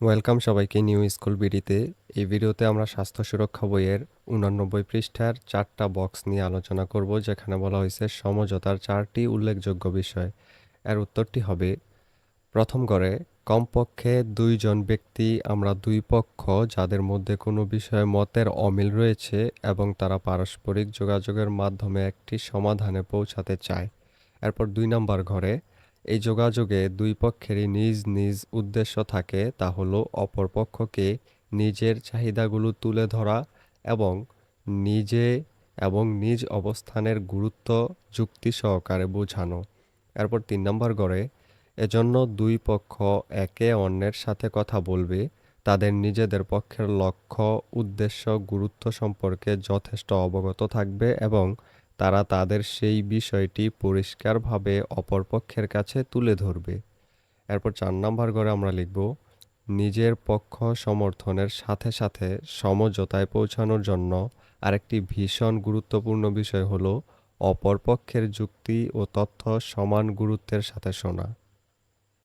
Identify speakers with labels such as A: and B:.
A: Welcome সবাইকে new school বিডিতে। এই ভিডিওতে আমরা স্বাস্থ্য সুরক্ষা বইয়ের উনানব্বই পৃষ্ঠার চারটা বক্স নিয়ে আলোচনা করব, যেখানে বলা হয়েছে সমঝোতার চারটি উল্লেখযোগ্য বিষয়। এর উত্তরটি হবে, প্রথম করে, কমপক্ষে দুইজন ব্যক্তি আমরা দুই পক্ষ যাদের মধ্যে কোনো বিষয়ে মতের অমিল রয়েছে এবং তারা পারস্পরিক যোগাযোগের মাধ্যমে একটি সমাধানে পৌঁছাতে চায়। এরপর দুই নম্বর ঘরে এই যোগাযোগে দুই পক্ষেরই নিজ নিজ উদ্দেশ্য থাকে তা হলো অপর পক্ষকে নিজের চাহিদাগুলো তুলে ধরা এবং নিজে এবং নিজ অবস্থানের গুরুত্ব যুক্তি সহকারে বোঝানো। এরপর তিন নম্বর গড়ে, এজন্য দুই পক্ষ একে অন্যের সাথে কথা বলবে, তাদের নিজেদের পক্ষের লক্ষ্য, উদ্দেশ্য, গুরুত্ব সম্পর্কে যথেষ্ট অবগত থাকবে এবং তারা তাদের সেই বিষয়টি পরিষ্কারভাবে অপরপক্ষের কাছে তুলে ধরবে। এরপর চার নম্বর ঘরে আমরা লিখব, নিজের পক্ষ সমর্থনের সাথে সাথে সমঝোতায় পৌঁছানোর জন্য আরেকটি ভীষণ গুরুত্বপূর্ণ বিষয় হলো অপরপক্ষের যুক্তি ও তথ্য সমান গুরুত্বের সাথে শোনা।